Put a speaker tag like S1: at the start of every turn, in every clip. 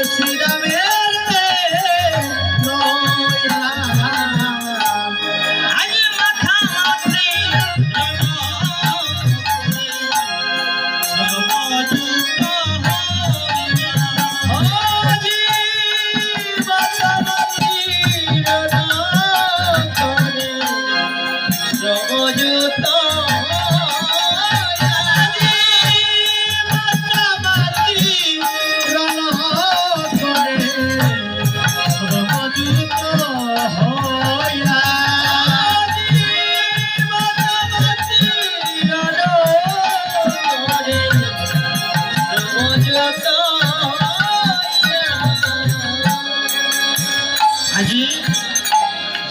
S1: করেছি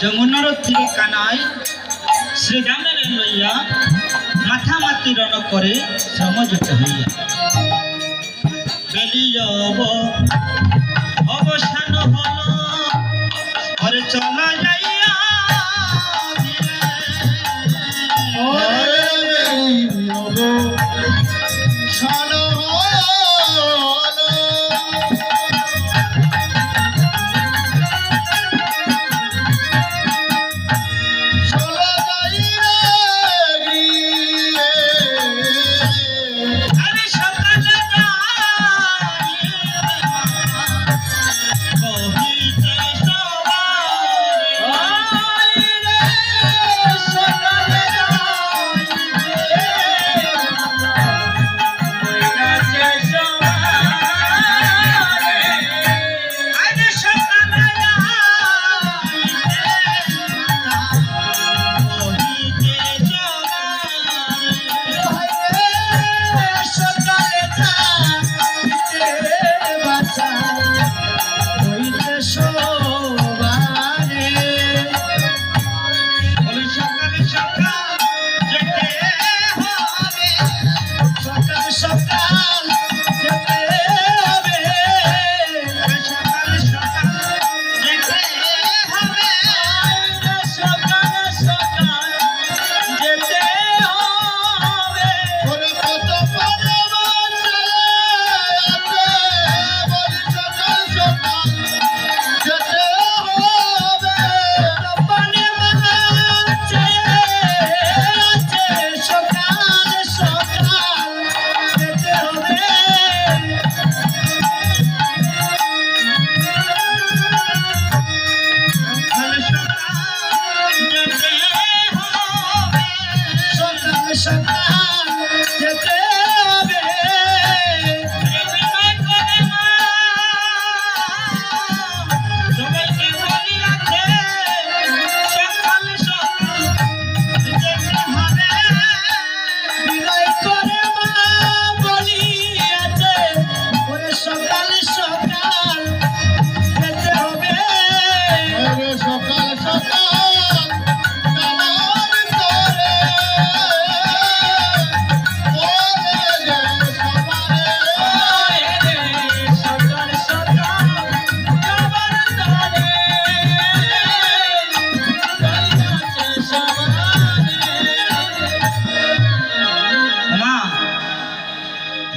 S1: যমুনার তীরে
S2: কানায় শ্রীরামের
S1: লইয়া মাথা মাতি রণ করে সমযুক্ত হইয়া বেলিয়ব অবসান হল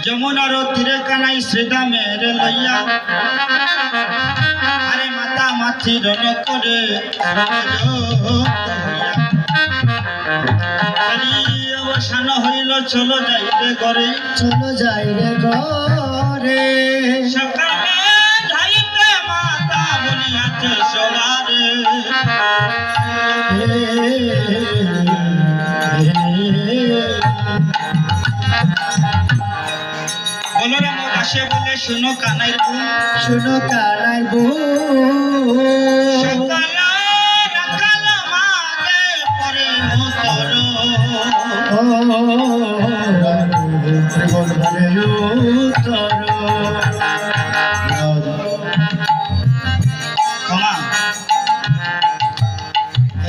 S2: যমুনার তীরে কানাই শ্রীদামের লইয়া। আরে মাতা মাথি রণ করে অবসান হইল চলো যাই রে ঘরে।
S1: চলো যাই রে ঘরে।
S2: সকালে আসে বলে শুনো কানাই
S1: শুনো কানাই বউ।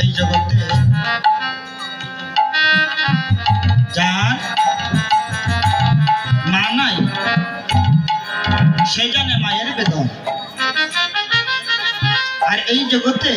S2: এই জগতে যার সে জানে মায়ের বেদন। আর এই জগতে